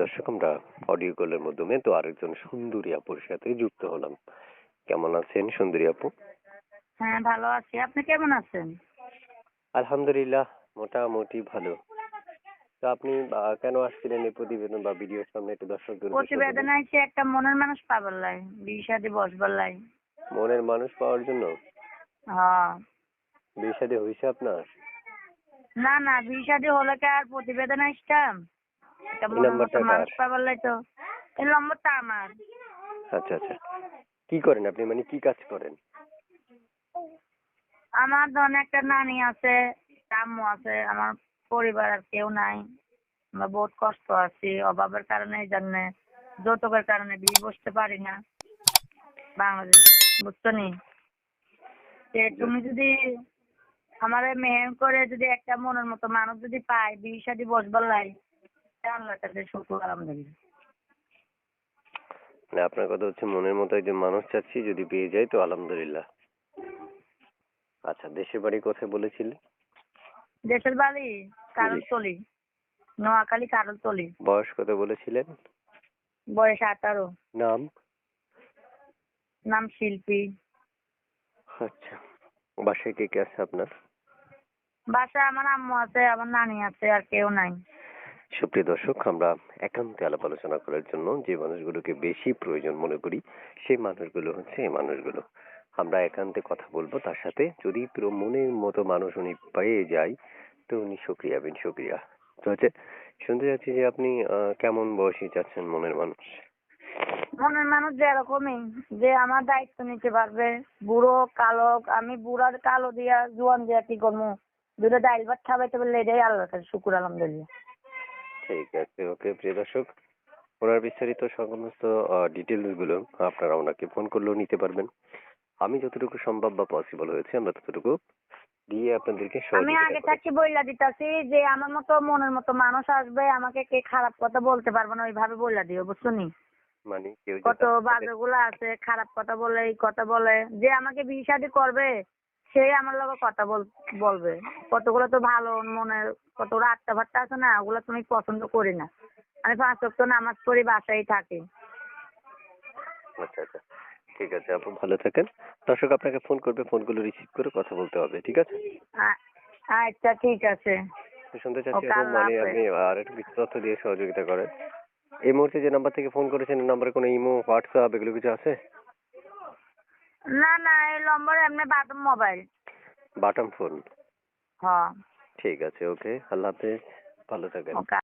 দর্শক আমরা অডিও কলের মাধ্যমে তো আরেকজন সুন্দরী আপুর সাথে যুক্ত হলাম। কেমন আছেন সুন্দরী আপু? হ্যাঁ ভালো আছি। আপনি কেমন আছেন? আলহামদুলিল্লাহ মোটামুটি ভালো। তো আপনি কেন আসছিলেন এই প্রতিবেদন বা ভিডিওর সামনে একটু দর্শকদের উদ্দেশ্যে প্রতিবেদন। আছে একটা মনের মানুষ পাবার লাই বিয়ে শাদি বসবার লাই। মনের মানুষ পাওয়ার জন্য? হ্যাঁ। বিয়ে শাদী হয়েছে আপনার? না না বিয়ে শাদি হলে কি আর প্রতিবেদন আসতাম একটা এই মতো মানুষ পাবার লাই তো এই নম্বরটা আমার। আচ্ছা আচ্ছা। কি করেন আপনি? মানে কি কাজ করেন? আমার ধরেন একটা নানি আছে আম্মু আছে আমার পরিবার আর কেউ নাই। আমরা বহুত কষ্ট আছি অভাবের কারণে এই জন্য যৌতুকের কারণে বিয়ে বসতে পারি না। বাংলাদেশ বুঝছ নি? তুমি যদি আমার মেহের করে যদি একটা মনের মতো মানুষ যদি পাই বিয়ে শাদি বসবার লাই আল্লাহর কাছে শুক্র আলহামদুলিল্লাহ। মানে আপনার কথা হচ্ছে মনের মতো একজন মানুষ চাচ্ছি যদি পেয়ে যাই তো আলহামদুলিল্লাহ। আচ্ছা দেশের বাড়ি কোথায় বলেছিলেন দেশের বাড়ি কারলতলি নোয়াখালী কারলতলি। বয়স কত বলেছিলেন? বয়স আঠারো। নাম? নাম শিল্পী। আচ্ছা বাসায় কে কে আছে আপনার? বাসায় আমার আম্মু আছে আমার নানি আছে আর কেউ নাই। সুপ্রিয় দর্শক, আমরা একান্তে আলাপ আলোচনা করার জন্য যে মানুষগুলোকে বেশি প্রয়োজন মনে করি, সেই মানুষগুলো হচ্ছে এই মানুষগুলো। আমরা একান্তে কথা বলব। তার সাথে যদি পুরো মনের মতো মানুষ উনি পেয়ে যায়, তো উনি সক্রিয়া, বিন সক্রিয়া। তো হচ্ছে শুনতে চাচ্ছি যে আপনি কেমন বয়সী চাচ্ছেন মনের মানুষ? মনের মানুষ যে যেরকমই যে আমার দায়িত্ব নিতে পারবে। বুড়ো, কালো, আমি বুড়ার কালো দিয়া জোয়ান দিয়া কি করব? দুটো ডাইল ভাত খাবাইতে পারলে এটাই আল্লাহর কাছে শুকুর, আলহামদুলিল্লাহ। ঠিক আছে ওকে প্রিয় দর্শক ওনার বিস্তারিত সমস্ত ডিটেলসগুলো আপনারা ওনাকে ফোন করলেও নিতে পারবেন আমি যতটুকু সম্ভব বা পসিবল হয়েছে আমরা ততটুকু দিয়ে আপনাদেরকে আমি আগে করেছি। থাকি বইলা দিতাছি যে আমার মতো মনের মতো মানুষ আসবে আমাকে কে খারাপ কথা বলতে পারবে না ওইভাবে বইলা দিও বুঝছ নি মানে কেউ কত আপনাদের- বাজে গুলো আছে খারাপ কথা বলে এই কথা বলে যে আমাকে বিয়ে শাদী করবে সেই আমার লগে কথা বল- বলবে। কতগুলো তো ভালো মনের কতগুলো আটটা ভাট্টা আছে না ওগুলো তুমি পছন্দ করি না। আমি পাঁচ ওয়াক্ত নামাজ পড়ি বাসায় থাকি। আচ্ছা আচ্ছা। ঠিক আছে আপু ভালো থাকেন। দর্শক আপনাকে ফোন করবে ফোনগুলো রিসিভ করে কথা বলতে হবে ঠিক আছে? আচ্ছা ঠিক আছে। শুনতে চাচ্ছি আপু মানে আপনি আর একটু তথ্য দিয়ে সহযোগিতা করেন। এই মুহূর্তে যে নাম্বার থেকে ফোন করেছেন এই নাম্বারে কোনো ইমো হোয়াটসঅ্যাপ এগুলো কিছু আছে? না না এই নম্বর এমনি বাটন মোবাইল। বাটাম ফোন? হ্যাঁ। ঠিক আছে ওকে। আল্লাহ হাফেজ। ভালো থাকেন। ওকে